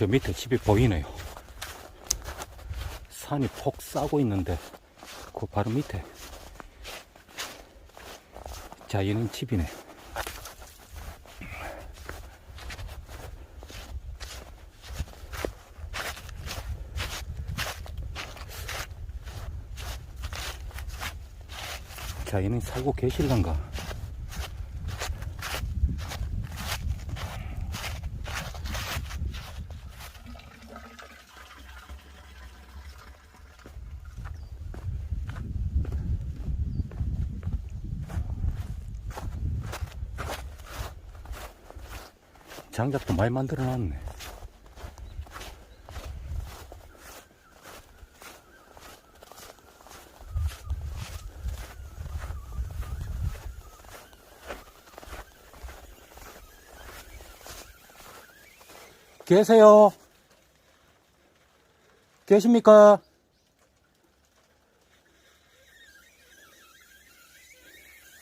저 밑에 집이 보이네요. 산이 폭 싸고 있는데 그 바로 밑에 자연인 집이네. 자연인 살고 계실란가? 장작도 많이 만들어 놨네. 계세요? 계십니까?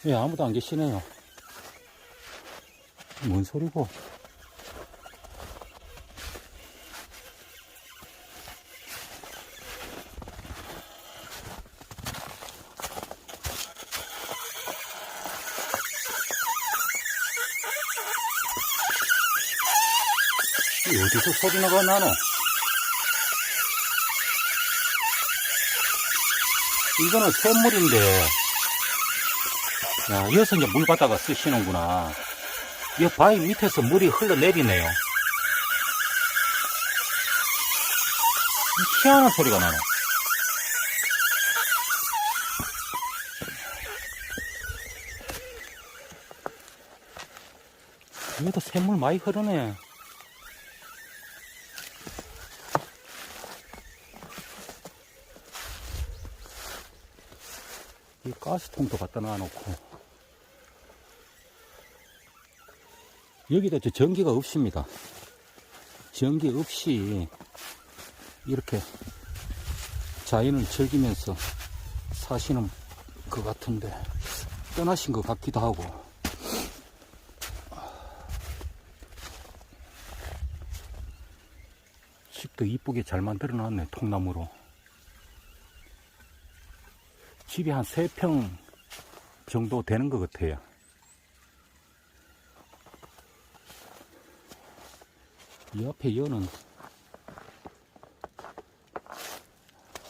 예, 아무도 안 계시네요. 뭔 소리고? 어디서 소리 나가 나노? 이거는 샘물인데, 야, 여기서 이제 물 받다가 쓰시는구나. 이 바위 밑에서 물이 흘러내리네요. 이 희한한 소리가 나네. 여기도 샘물 많이 흐르네. 이 가스통도 갖다 놔놓고 여기도 저 전기가 없습니다. 전기 없이 이렇게 자연을 즐기면서 사시는 것 같은데 떠나신 것 같기도 하고 집도 이쁘게 잘 만들어 놨네 통나무로 집이 한 3평 정도 되는 것 같아요. 이 옆에 여는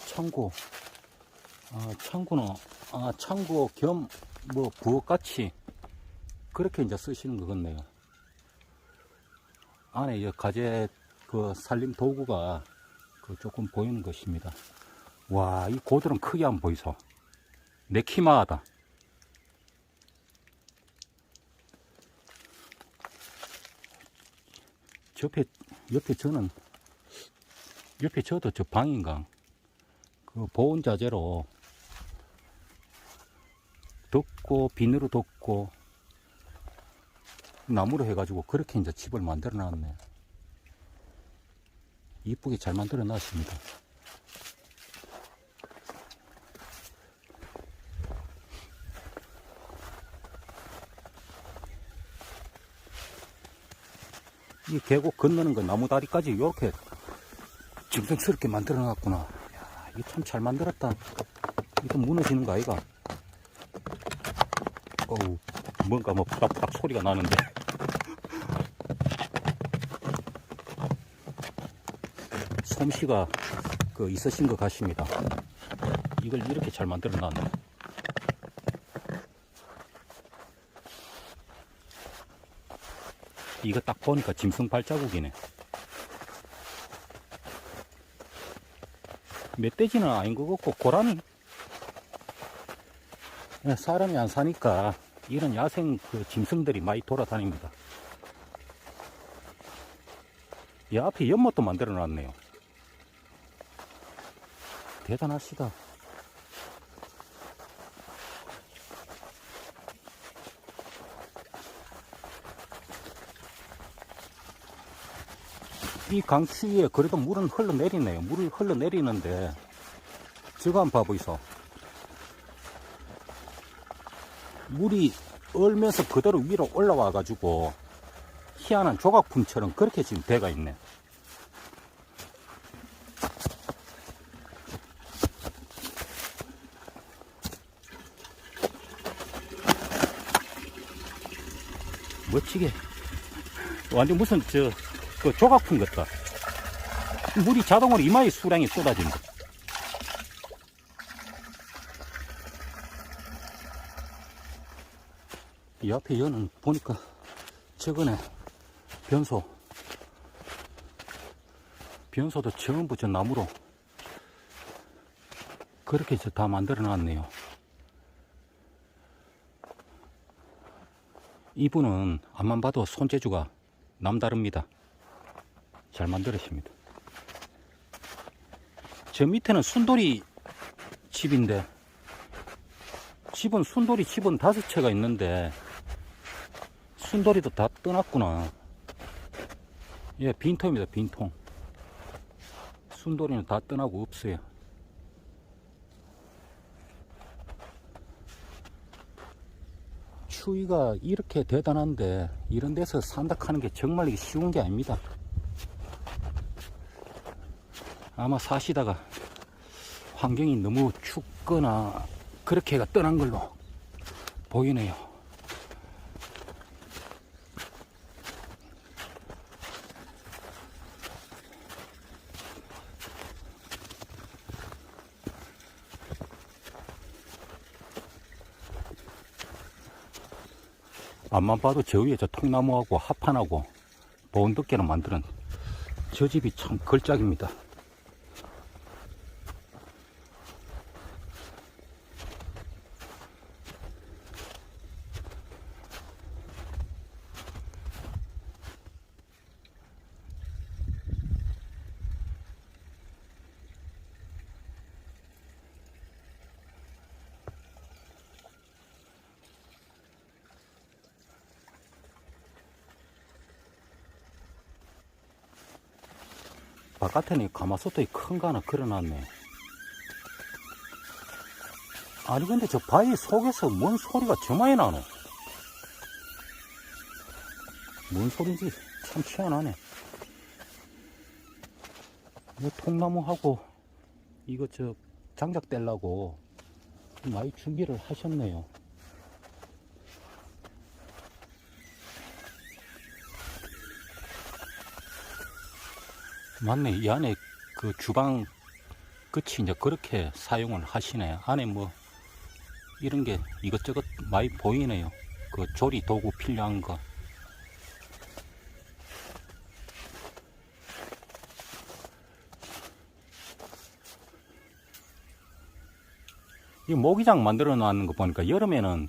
창고, 아, 창고는, 아, 창고 겸, 뭐, 부엌같이, 그렇게 이제 쓰시는 것 같네요. 안에 이 가재, 그, 살림 도구가, 그, 조금 보이는 것입니다. 와, 이 고들은 크게 안 보이소. 내 키마하다. 옆에, 옆에 저는, 옆에 저도 저 방인강, 그 보온 자재로 덮고, 비누로 덮고, 나무로 해가지고 그렇게 이제 집을 만들어 놨네. 이쁘게 잘 만들어 놨습니다. 이 계곡 건너는 거 나무 다리까지 이렇게 정성스럽게 만들어 놨구나. 야, 이거 참잘 만들었다. 이거 무너지는 거 아이가? 어우, 뭔가 뭐 푸닥푸닥 소리가 나는데. 솜씨가 그 있으신 것 같습니다. 이걸 이렇게 잘 만들어 놨네. 이거 딱 보니까 짐승 발자국이네. 멧돼지는 아닌 것 같고, 고라니? 예, 사람이 안 사니까 이런 야생 그 짐승들이 많이 돌아다닙니다. 이 앞에 연못도 만들어 놨네요. 대단하시다. 이 강추위에 그래도 물은 흘러내리네요. 물이 흘러내리는데, 저거 한번 봐보이소. 물이 얼면서 그대로 위로 올라와 가지고, 희한한 조각품처럼 그렇게 지금 돼가 있네. 멋지게. 완전 무슨, 저, 그 조각품 같다. 물이 자동으로 이마에 수량이 쏟아진다. 이 앞에 여는 보니까 저거네. 변소. 변소도 전부 저 나무로 그렇게 다 만들어 놨네요. 이분은 앞만 봐도 손재주가 남다릅니다. 잘 만들으십니다. 저 밑에는 순돌이 집인데 집은 순돌이 집은 다섯 채가 있는데 순돌이도 다 떠났구나. 예, 빈통입니다, 빈통. 순돌이는 다 떠나고 없어요. 추위가 이렇게 대단한데 이런 데서 산다 하는 게 정말 쉬운 게 아닙니다. 아마 사시다가 환경이 너무 춥거나 그렇게가 떠난 걸로 보이네요. 앞만 봐도 저 위에 저 통나무하고 합판하고 보온덮개로 만드는 저 집이 참 걸작입니다. 바깥에는 가마솥도 큰거 하나 걸어놨네. 아니 근데 저 바위 속에서 뭔 소리가 저 많이 나노? 뭔 소린지 참 희한하네. 뭐 통나무하고 이거 저 장작 떼려고 많이 준비를 하셨네요. 맞네. 이 안에 그 주방 끝이 이제 그렇게 사용을 하시네. 안에 뭐 이런 게 이것저것 많이 보이네요. 그 조리 도구 필요한 거. 이 모기장 만들어 놨는 거 보니까 여름에는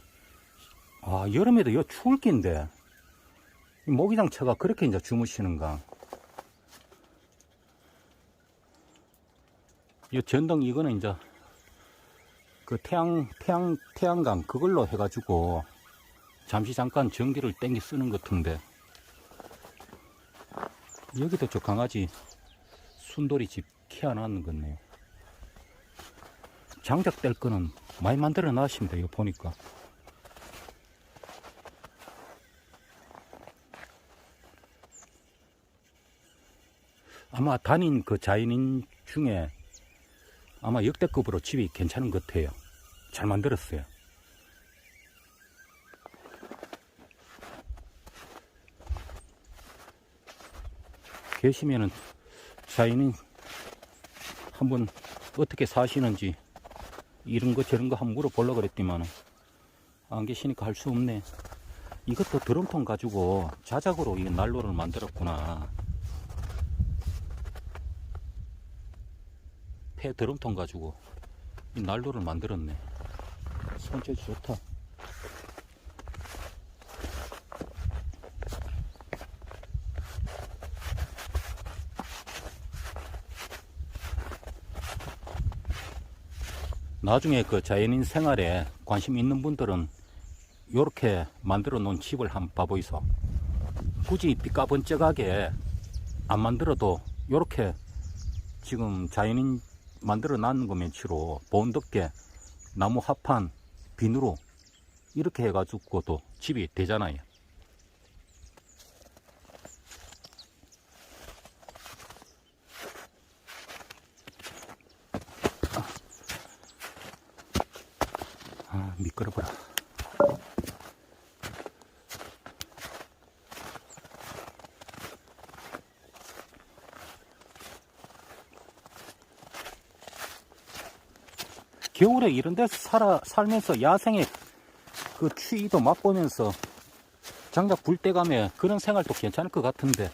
아 여름에도 여 추울 낀데 이 모기장 쳐가 그렇게 이제 주무시는가 이 전등 이거는 이제 그 태양 태양 태양광 그걸로 해가지고 잠시 잠깐 전기를 땡기 쓰는 것 같은데 여기도 저 강아지 순돌이 집 키워놨는 거네요. 장작 뗄 거는 많이 만들어 놨습니다. 이거 보니까. 아마 단인 그 자연인 중에 아마 역대급으로 집이 괜찮은 것 같아요. 잘 만들었어요. 계시면은 자연인 한번 어떻게 사시는지 이런 거 저런 거 한번 물어보려고 그랬더니만 안 계시니까 할 수 없네. 이것도 드럼통 가지고 자작으로 이 난로를 만들었구나. 폐 드럼통 가지고 이 난로를 만들었네. 손재주 좋다. 나중에 그 자연인 생활에 관심 있는 분들은 이렇게 만들어 놓은 집을 한번 봐보이소. 굳이 삐까번쩍하게 안 만들어도 이렇게 지금 자연인 만들어 놨는 거 면치로 보온덮개, 나무 합판, 비누로 이렇게 해가지고도 집이 되잖아요. 아, 미끄러워라. 겨울에 이런 데서 살아, 살면서 야생의 그 추위도 맛보면서 장작 불때감에 그런 생활도 괜찮을 것 같은데.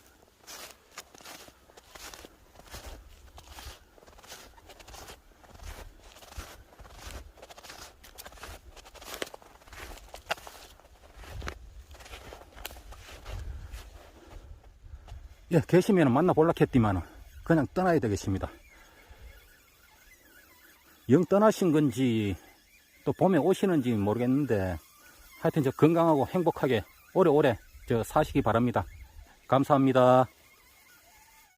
예, 계시면 만나볼라 했지만 그냥 떠나야 되겠습니다. 영 떠나신 건지 또 봄에 오시는지 모르겠는데 하여튼 저 건강하고 행복하게 오래오래 저 사시기 바랍니다. 감사합니다.